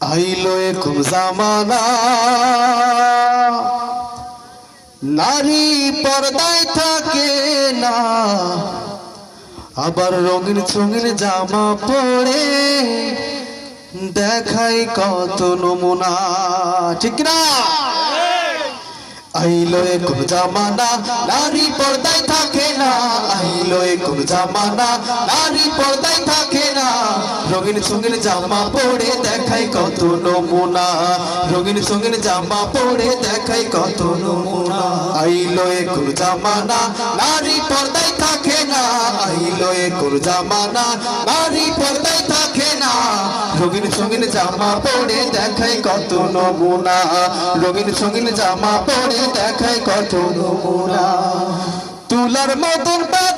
আইলো জামানা। নারী পর্দায় থাকে না, আবার রঙিন চঙিন জামা পরে দেখাই কত নমুনা। ঠিক না আইলো এরকম জামানা, নারী পর্দায় থাকে না। আইলো এরকম জামানা, নারী পর্দায় থাকে রঙিন সঙ্গিন জামা পরে দেখাই কত নমুনা। রঙিন সঙ্গিন জামা পরে দেখাই কত নমুনা। আইলো এরকম জামানা, নারী পর্দায় থাকে না। আইলো এরকম জামানা, নারী পর্দায় থাকে না। রঙিন সঙ্গিন জামা পরে দেখাই কত নমুনা। রঙিন সঙ্গিন জামা পরে দেখাই কত নমুনা। তুলার মতন পাতলা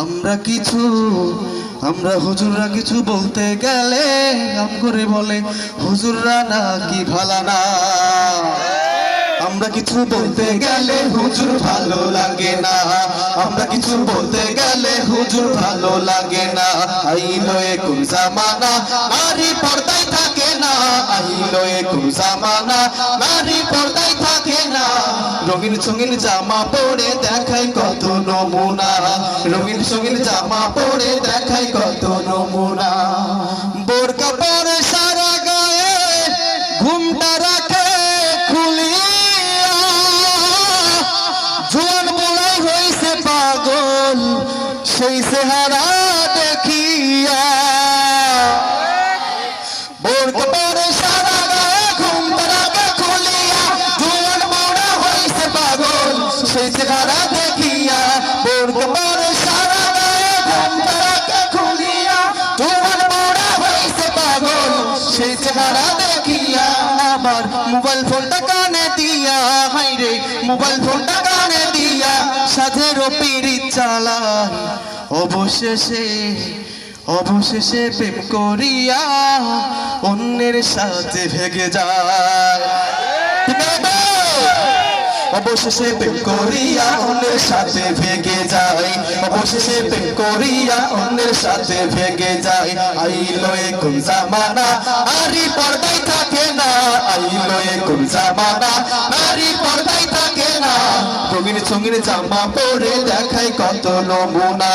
আমরা কিছু, আমরা হুজুররা কিছু বলতে গেলে আম করে বলে, হুজুররা নাকি ভালা না। আমরা কিছু বলতে গেলে হুজুর ভালো লাগে না। আমরা কিছু বলতে গেলে হুজুর ভালো লাগে না। আইলো একুম জামানা, নারী পর্দায় থাকে না। আইলো একুম জামানা, নারী পর্দায় থাকে রঙিন সঙ্গিন জামা পরে দেখাই কত নমুনা। রঙিন সঙ্গিন জামা পরে দেখাই কত নমুনা। বোরকা পরে সারা গায়ে, ঘুমটা রাখে খুলিয়া। জোয়ান বলাই হয়েছে পাগল, সেই চেহারা দেখিয়া। সেই চেহারা দেখিয়া সেই চেহারা দেখিয়া আবার মোবাইল ফোনটা কানে দিয়া হাই রে, মোবাইল ফোনটা কানে দিয়া সাধের পিড়ি চালায় অবশেষে অবশেষে প্রেম করিয়া অন্যের সাথে ভেগে যায়? অবশেষে প্রেম করিয়া অন্যের সাথে ভেগে যায়। অবশেষে প্রেম অন্যের সাথে ভেগে যায়। আইলো একুম জামানা, নারী পর্দায় থাকে না। আইলো একুম জামানা, নারী পর্দায় থাকে না। রঙিন সঙ্গিন জামা পরে দেখাই কত নমুনা।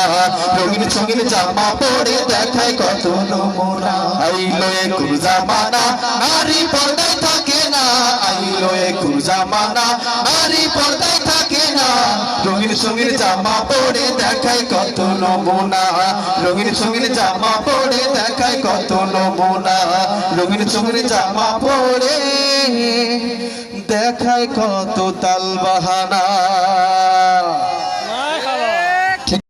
রঙিন সঙ্গিন জামা পরে দেখাই কত নমুনা। আইলো একুম জামানা, নারী পর্দায় থাকে না। আইলো একুম জামানা, নারী পর্দায় থাকে না। রঙিন সঙ্গীর জামা পরে দেখায় কত নমুনা। রঙিন সঙ্গীর জামা পরে দেখায় কত নমুনা। রঙিন সঙ্গীর জামা পরে দেখায় কত তাল বাহানা